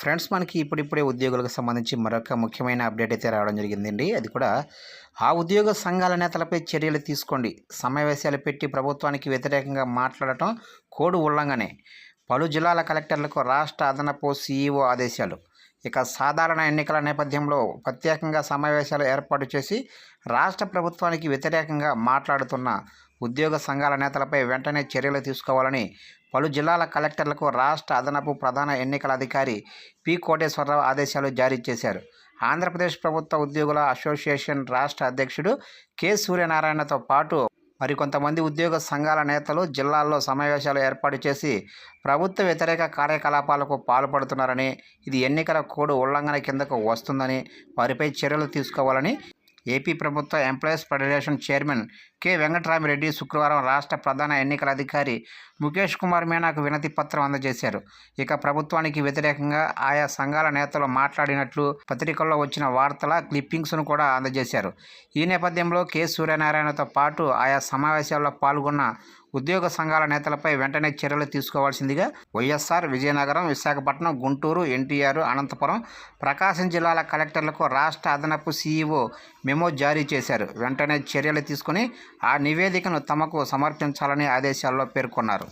Friends మనకి ఇప్పుడిప్పుడే ఉద్యోగులకు సంబంధించి మరొక ముఖ్యమైన అప్డేట్ అయితే రావడం జరిగిందండి. అది కూడా ఆ ఉద్యోగ సంఘాల నేతలపై చర్యలు తీసుకోండి. సమావేశాలు పెట్టి ప్రభుత్వానికి వ్యతిరేకంగా మాట్లాడటం కోడ్ ఉల్లంఘనే. పలు జిల్లాల కలెక్టర్లకు రాష్ట్ర అదనపు సీఈఓ ఆదేశాలు. ఇక సాధారణ ఎన్నికల నేపథ్యంలో ప్రత్యేకంగా సమావేశాలు ఏర్పాటు చేసి రాష్ట్ర ప్రభుత్వానికి వ్యతిరేకంగా మాట్లాడుతున్న ఉద్యోగ సంఘాల నేతలపై వెంటనే చర్యలు తీసుకోవాలని పలు జిల్లాల కలెక్టర్లకు రాష్ట్ర అదనపు ప్రధాన ఎన్నికల అధికారి పి. కోటేశ్వరరావు ఆదేశాలు జారీ చేశారు. ఆంధ్రప్రదేశ్ ప్రభుత్వ ఉద్యోగుల అసోసియేషన్ రాష్ట్ర అధ్యక్షుడు కె. సూర్యనారాయణతో పాటు మరికొంతమంది ఉద్యోగ సంఘాల నేతలు జిల్లాల్లో సమావేశాలు ఏర్పాటు చేసి ప్రభుత్వ వ్యతిరేక కార్యకలాపాలకు పాల్పడుతున్నారని ఇది ఎన్నికల కోడ్ ఉల్లంఘన కిందకు వస్తుందని వారిపై చర్యలు తీసుకోవాలని ఏపీ ప్రభుత్వ employees federation chairman K. Venkataramireddy శుక్రవారం రాష్ట్ర ప్రధాన ఎన్నికల అధికారి ముఖేష్ కుమార్ మీనాకు వినతి పత్రం అందజేశారు. ఇక ప్రభుత్వానికి వ్యతిరేకంగా ఆయా సంఘాల నేతలు మాట్లాడినట్లు పత్రికల్లో వచ్చిన వార్తల క్లిప్పింగ్స్ను కూడా అందజేశారు. ఈ నేపథ్యంలో కె. సూర్యనారాయణతో పాటు ఆయా సమావేశాల్లో పాల్గొన్న ఉద్యోగ సంఘాల నేతలపై వెంటనే చర్యలు తీసుకోవాల్సిందిగా వైఎస్ఆర్ విజయనగరం విశాఖపట్నం గుంటూరు ఎన్టీఆర్ అనంతపురం ప్రకాశం జిల్లాల కలెక్టర్లకు రాష్ట్ర అదనపు సీఈఓ మెమో జారీ చేశారు. వెంటనే చర్యలు తీసుకుని ఆ నివేదికను తమకు సమర్పించాలని ఆదేశాల్లో పేర్కొన్నారు.